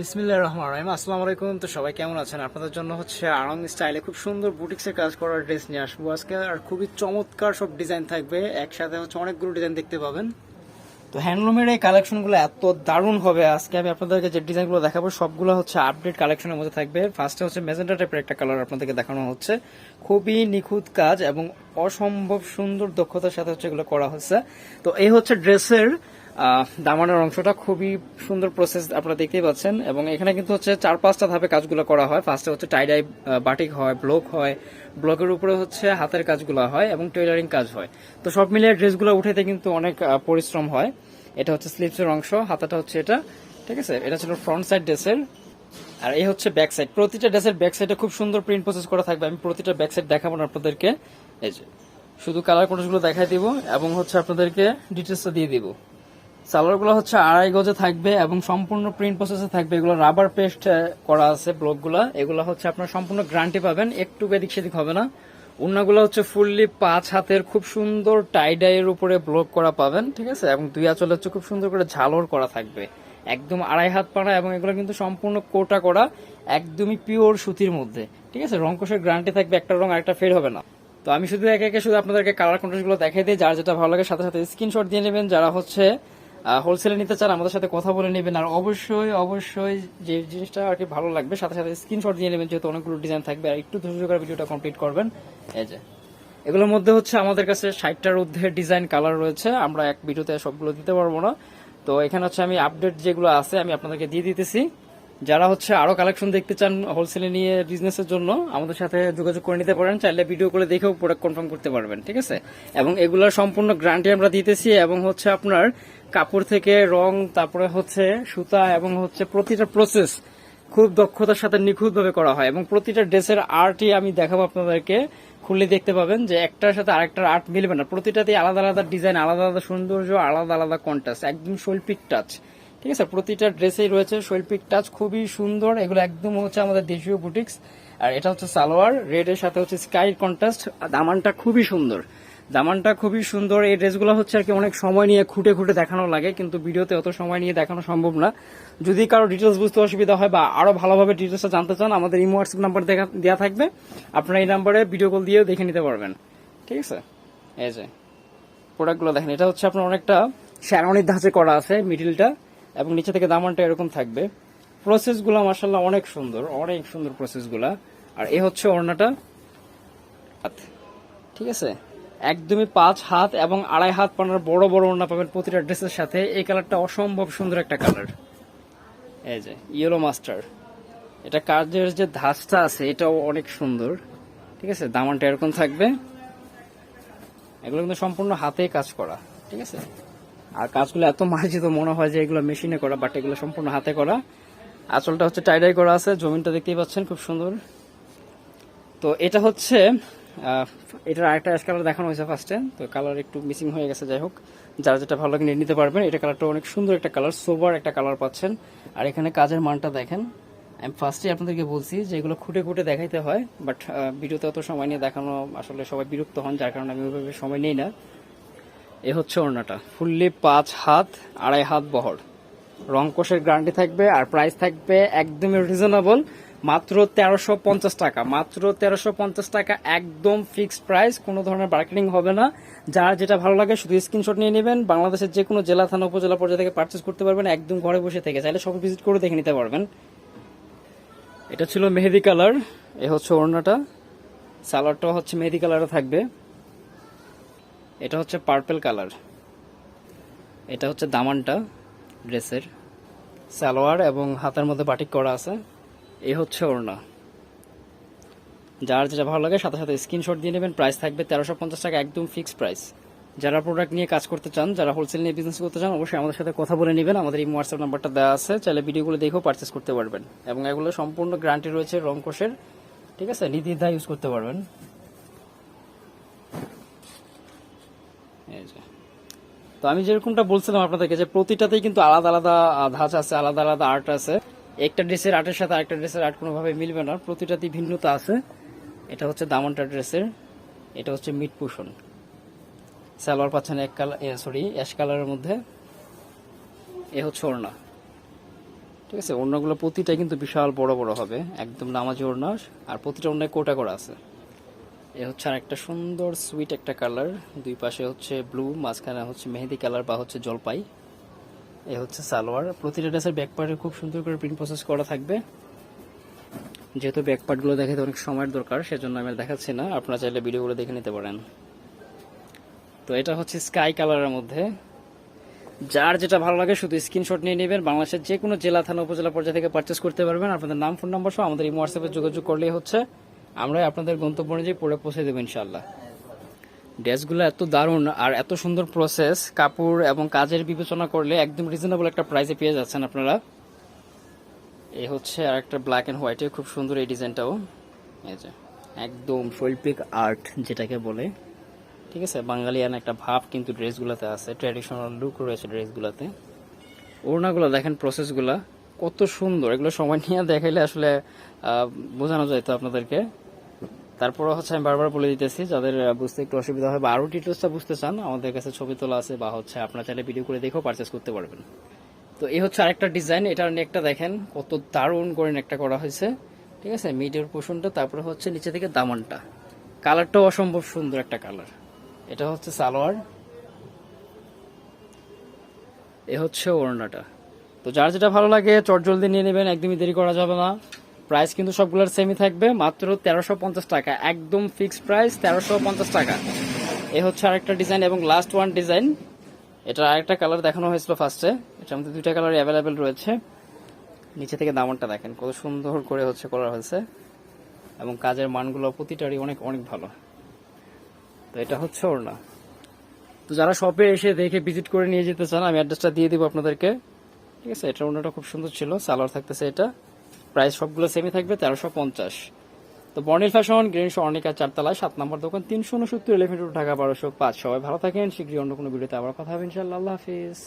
বিসমিল্লাহ রহমান রহিম। আসসালামু আলাইকুম। তো সবাই কেমন আছেন? আপনাদের জন্য হচ্ছে আরং স্টাইলে খুব সুন্দর বুটিক্সের কাজ করার ড্রেস নিয়ে আসব আজকে। আর খুবই চমৎকার সব ডিজাইন থাকবে। একসাথে হচ্ছে অনেকগুলো ডিজাইন দেখতে পাবেন। তো হ্যান্ডলুমের এই কালেকশনগুলো এত দারুণ হবে আজকে। আমি আপনাদেরকে যে ডিজাইনগুলো দেখাবো, সবগুলো হচ্ছে আপডেট কালেকশনের মধ্যে থাকবে। ফার্স্টে হচ্ছে মেজেন্টা টাইপের একটা কালার আপনাদেরকে দেখানো হচ্ছে। খুবই নিখুঁত কাজ এবং অসম্ভব সুন্দর দক্ষতার সাথে হচ্ছে এগুলো করা হচ্ছে। তো এই হচ্ছে ড্রেসের দামানের অংশটা খুবই সুন্দর প্রসেস আপনারা দেখতেই পাচ্ছেন। এবং এখানে কিন্তু হচ্ছে চার পাঁচটা ধাপে কাজগুলো করা হয়। ফার্স্টে হচ্ছে টাইডাই বাটিক হয় ব্লক হয়। ব্লকের উপরে হচ্ছে হাতের কাজগুলো হয় এবং টেইলারিং কাজ হয়। তো সব মিলিয়ে ড্রেসগুলো উঠাইতে কিন্তু অনেক পরিশ্রম হয়। এটা হচ্ছে স্লিপসের অংশ, হাতাটা হচ্ছে এটা। ঠিক আছে? এটা ছিল ফ্রন্ট সাইড ড্রেসের আর এই হচ্ছে ব্যাক সাইড প্রতিটা ড্রেসের ব্যাক সাইডে খুব সুন্দর প্রিন্ট প্রসেস করা থাকবে। আমি প্রতিটা ব্যাক সাইড দেখাবো না আপনাদেরকে। এই যে, শুধু কালার কোনগুলো দেখাই দিব এবং হচ্ছে আপনাদেরকে ডিটেলসটা দিয়ে দিব। সালোয়ারগুলো হচ্ছে আড়াই গজে থাকবে এবং সম্পূর্ণ প্রিন্ট প্রসেসে থাকবে। এগুলো রাবার পেস্ট করা আছে ব্লকগুলো এগুলো হচ্ছে আপনার সম্পূর্ণ গ্যারান্টি পাবেন, একটু এদিক সেদিক হবে না। উন্নাগুলো হচ্ছে ফুললি পাঁচ হাতের, খুব সুন্দর টাইডাইয়ের উপরে ব্লক করা পাবেন, ঠিক আছে? এবং দুই আঁচলে হচ্ছে খুব সুন্দর করে ঝালর করা থাকবে। একদম আড়াই হাত পাড়া এবং এগুলো কিন্তু সম্পূর্ণ কোটা করা, একদমই পিওর সুতির মধ্যে, ঠিক আছে? রংকোশের গ্যারান্টি থাকবে, একটা রং আরেকটা ফের হবে না। তো আমি শুধু একে একে শুধু আপনাদেরকে কালার কন্ট্রাস্টগুলো দেখাই দিই, যার যেটা ভালো লাগে সাথে সাথে স্ক্রিনশট দিয়ে নেবেন। যারা হচ্ছে হোলসেলে নিতে চান, আমাদের সাথে কথা বলে নেবেন। আর অবশ্যই অবশ্যই যে জিনিসটা আর কি ভালো লাগবে, সাথে সাথে স্ক্রিনশট দিয়ে নেবেন, যেহেতু অনেকগুলো ডিজাইন থাকবে। আর একটু ধৈর্য করে ভিডিওটা কমপ্লিট করবেন। এই যে। এগুলোর মধ্যে হচ্ছে আমাদের কাছে ষাটটার ঊর্ধ্বে ডিজাইন কালার রয়েছে। আমরা এক ভিডিওতে সবগুলো দিতে পারব না। তো এখানে হচ্ছে আমি আপডেট যেগুলো আছে, আমি আপনাদেরকে দিয়ে দিতেছি। যারা হচ্ছে আরও কালেকশন দেখতে চান হোলসেলে নিয়ে বিজনেসের জন্য, আমাদের সাথে যোগাযোগ করে নিতে পারেন। চাইলে ভিডিও করে দেখেও প্রোডাক্ট কনফার্ম করতে পারবেন, ঠিক আছে? এবং এগুলোর সম্পূর্ণ গ্যারান্টি আমরা দিতেছি এবং হচ্ছে আপনার কাপড় থেকে রং, তারপরে হচ্ছে সুতা এবং হচ্ছে প্রতিটা প্রসেস খুব দক্ষতার সাথে নিখুঁতভাবে করা হয় এবং প্রতিটা ড্রেসের আর্টই আমি দেখাবো আপনাদেরকে। খুললে দেখতে পাবেন যে একটার সাথে আরেকটার আর্ট মিলবে না। প্রতিটাতেই আলাদা আলাদা ডিজাইন আলাদা আলাদা সৌন্দর্য, আলাদা আলাদা কন্ট্রাস্ট একদম শৈল্পিক টাচ ঠিক আছে? প্রতিটা ড্রেসেই রয়েছে শৈল্পিক টাচ খুবই সুন্দর। এগুলো একদম হচ্ছে আমাদের দেশীয় বুটিক্স আর এটা হচ্ছে সালোয়ার রেড এর সাথে হচ্ছে স্কাই কন্ট্রাস্ট দামানটা খুবই সুন্দর। দামানটা খুবই সুন্দর। এই ড্রেসগুলো হচ্ছে আর কি অনেক সময় নিয়ে খুঁটে খুঁটে দেখানো লাগে, কিন্তু ভিডিওতে অত সময় নিয়ে দেখানো সম্ভব না। যদি কারও ডিটেলস বুঝতে অসুবিধা হয় বা আরও ভালোভাবে ডিটেলসটা জানতে চান, আমাদের ইমো হোয়াটসঅ্যাপ নাম্বার দেওয়া থাকবে। আপনারা এই নাম্বারে ভিডিও কল দিয়েও দেখে নিতে পারবেন। ঠিক আছে? এই যে প্রোডাক্টগুলো দেখেন, এটা হচ্ছে আপনার অনেকটা শ্যারনির ধাঁচে করা আছে মিডিলটা এবং নিচে থেকে দামানটা এরকম থাকবে। প্রসেসগুলো মার্শাল্লাহ অনেক সুন্দর অনেক সুন্দর প্রসেসগুলা আর এ হচ্ছে ওড়নাটা। ঠিক আছে? একদমই পাঁচ হাত এবং আড়াই হাত পানার বড় বড় ওড়না পাবেন প্রতিটা ড্রেসের সাথে। এই কালারটা অসম্ভব সুন্দর একটা কালার। এই যে ইয়েলো মাস্টার এটা কাজের যে ধাঁচটা আছে, এটাও অনেক সুন্দর। ঠিক আছে? দামানটা এরকম থাকবে। এগুলো কিন্তু সম্পূর্ণ হাতে কাজ করা। ঠিক আছে? আর কাজগুলো এত মার্জিত মনে হয় যে এগুলো মেশিনে করা বাট এগুলো সম্পূর্ণ হাতে করা। আঁচলটা হচ্ছে টাইডাই করা আছে। জমিনটা দেখতেই পাচ্ছেন, খুব সুন্দর। তো এটা হচ্ছে এটার আরেকটা অ্যাশ কালার দেখানো হয়েছে ফার্স্টে তো কালার একটু মিসিং হয়ে গেছে, যাই হোক। যারা যেটা ভালো লাগে নিয়ে নিতে পারবেন, এটা কালারটা অনেক সুন্দর একটা কালার সোবার একটা কালার পাচ্ছেন। আর এখানে কাজের মানটা দেখেন। আমি ফার্স্টে আপনাদেরকে বলছি যে এগুলো খুঁটে খুঁটে দেখাইতে হয় বাট ভিডিওতে অত সময় নিয়ে দেখানো আসলে সবাই বিরক্ত হন, যার কারণে আমি ওইভাবে সময় নেই না। এ হচ্ছে ওড়নাটা। ফুললি পাঁচ হাত, আড়াই হাত বহর। রং কোষের গ্যারান্টি থাকবে, আর প্রাইস থাকবে একদমই রিজনেবল মাত্র তেরোশো পঞ্চাশ টাকা। মাত্র তেরোশো পঞ্চাশ টাকা একদম ফিক্সড প্রাইস কোনো ধরনের মার্কেটিং হবে না। যার যেটা ভালো লাগে শুধু স্ক্রিনশট নিয়ে নেবেন। বাংলাদেশের যে কোনো জেলা, থানা, উপজেলা পর্যায়ে থেকে পার্চেস করতে পারবেন। একদম ঘরে বসে থেকে। চাইলে সব ভিজিট করে দেখে নিতে পারবেন। এটা ছিল মেহেদি কালার। এ হচ্ছে ওড়নাটা। সালোয়ারটা হচ্ছে মেহেদি কালারে থাকবে। এটা হচ্ছে পার্পেল কালার। এটা হচ্ছে দামানটা ড্রেসের সালোয়ার এবং হাতের মধ্যে বাটিক করা আছে। এই হচ্ছে ওড়না। যার যেটা ভালো লাগে, সাথে সাথে স্ক্রিনশট দিয়ে নেবেন। প্রাইস থাকবে তেরোশো পঞ্চাশ টাকা, একদম ফিক্স প্রাইস যারা প্রোডাক্ট নিয়ে কাজ করতে চান, যারা হোলসেল নিয়ে বিজনেস করতে চান, অবশ্যই আমাদের সাথে কথা বলে নেবেন। আমাদের এই হোয়াটসঅ্যাপ নাম্বারটা দেওয়া আছে। চাইলে ভিডিওগুলো দেখেও পারচেস করতে পারবেন। এবং এগুলো সম্পূর্ণ গ্যারান্টি রয়েছে রং কোষের। ঠিক আছে? নির্দ্বিধায় ইউজ করতে পারবেন। তো আমি যেরকমটা বলছিলাম আপনাদেরকে যে প্রতিটাতেই কিন্তু আলাদা আলাদা ধাঁচ আছে, আলাদা আলাদা আর্ট আছে। একটা ড্রেসের আর্টের সাথে আরেকটা ড্রেসের আর্ট কোনোভাবে মিলবে না। প্রতিটাতেই ভিন্নতা আছে। এটা হচ্ছে দামনটা ড্রেসের। এটা হচ্ছে মিড পোষণ। সালোয়ার পাচ্ছেন এক কালার সরি অ্যাশ কালারের মধ্যে। এ হচ্ছে ওড়না। ঠিক আছে, ওড়নাগুলো প্রতিটা কিন্তু বিশাল বড় বড় হবে। একদম নামাজি ওড়না। আর প্রতিটা ওড়নায় কোটা করা আছে। এ হচ্ছে আর একটা সুন্দর সুইট একটা কালার। দুই পাশে হচ্ছে ব্লু মাঝখানে হচ্ছে মেহেদি কালার বা হচ্ছে জলপাই। এ হচ্ছে সালোয়ার। প্রতিটা ড্রেসের ব্যাক পার্টে খুব সুন্দর করে প্রিন্ট প্রসেস করা থাকবে। যেহেতু ব্যাক পার্টগুলো দেখাতে অনেক সময়ের দরকার, সেজন্য আমি দেখাচ্ছি না। আপনারা চাইলে ভিডিওগুলো দেখে নিতে পারেন। তো এটা হচ্ছে স্কাই কালারের মধ্যে। যার যেটা ভালো লাগে শুধু স্ক্রিনশট নিয়ে নেবেন। বাংলাদেশের যে কোনো জেলা, থানা, উপজেলা পর্যায়ে থেকে পারচেস করতে পারবেন। আপনাদের নাম ফোন নাম্বার সহ আমাদের এই হোয়াটসঅ্যাপে যোগাযোগ করলেই হচ্ছে। আমরা আপনাদের গন্তব্য অনুযায়ী পড়ে পৌঁছে দেবো ইনশাল্লাহ ড্রেসগুলো এত দারুণ আর এত সুন্দর প্রসেস কাপড় এবং কাজের বিবেচনা করলে একদম রিজনেবল একটা প্রাইসে পেয়ে যাচ্ছেন আপনারা। এই হচ্ছে আর একটা ব্ল্যাক অ্যান্ড হোয়াইটে খুব সুন্দর এই ডিজাইনটাও। এই যে, একদম শৈল্পিক আর্ট যেটাকে বলে। ঠিক আছে? বাঙালিয়ান একটা ভাব কিন্তু ড্রেসগুলোতে আছে। ট্র্যাডিশনাল লুক রয়েছে ড্রেসগুলোতে। ওড়নাগুলো দেখেন প্রসেসগুলো কত সুন্দর। এগুলো সময় নিয়ে দেখাইলে আসলে বোঝানো যায় তো আপনাদেরকে। তারপরে হচ্ছে আমি বারবার বলে দিতেছি, যাদের বুঝতে একটু অসুবিধা হয় বা আরও ডিটেলসটা বুঝতে চান, আমাদের কাছে ছবি তোলা আছে বা হচ্ছে আপনারা চাইলে ভিডিও করে দেখেও পারচেস করতে পারবেন। তো এই হচ্ছে আরেকটা ডিজাইন এটার নেকটা দেখেন কত দারুণ করে নেকটা করা হয়েছে। ঠিক আছে মিডিয়ার পোষণটা তারপরে হচ্ছে নিচে থেকে দামানটা। কালারটাও অসম্ভব সুন্দর একটা কালার এটা হচ্ছে সালোয়ার। এ হচ্ছে ওড়নাটা। তো যার যেটা ভালো লাগে চট জলদি নিয়ে নেবেন, একদমই দেরি করা যাবে না। প্রাইস কিন্তু সবগুলোর সেমই থাকবে, মাত্র তেরোশো পঞ্চাশ টাকা। একদম ফিক্সড প্রাইস তেরোশো পঞ্চাশ টাকা। এ হচ্ছে আরেকটা ডিজাইন এবং লাস্ট ওয়ান ডিজাইন এটা আরেকটা কালার দেখানো হয়েছিল ফার্স্টে এটার মধ্যে দুইটা কালার অ্যাভেলেবেল রয়েছে। নিচে থেকে দামনটা দেখেন, কত সুন্দর করে হচ্ছে করা হয়েছে। এবং কাজের মানগুলো প্রতিটারই অনেক অনেক ভালো। তো এটা হচ্ছে ওড়না। তো যারা শপে এসে দেখে ভিজিট করে নিয়ে যেতে চান, আমি অ্যাড্রেসটা দিয়ে দিব আপনাদেরকে। ঠিক আছে, এটা ওড়নাটা খুব সুন্দর ছিল, সালোয়ার থাকতেছে এটা। প্রাইস সবগুলো সেমই থাকবে, তেরোশো পঞ্চাশ। তো বর্ণিল ফ্যাশন গ্রিন স্বর্ণিকা চারতলায়, সাত নম্বর দোকান, তিনশো উনসত্তর এলিভেন ঢাকা বারোশো পাঁচ। সবাই ভালো থাকেন, শীঘ্রই অন্য কোনো ভিডিওতে আবার কথা হবে ইনশাল্লাহ আল্লাহ হাফিজ।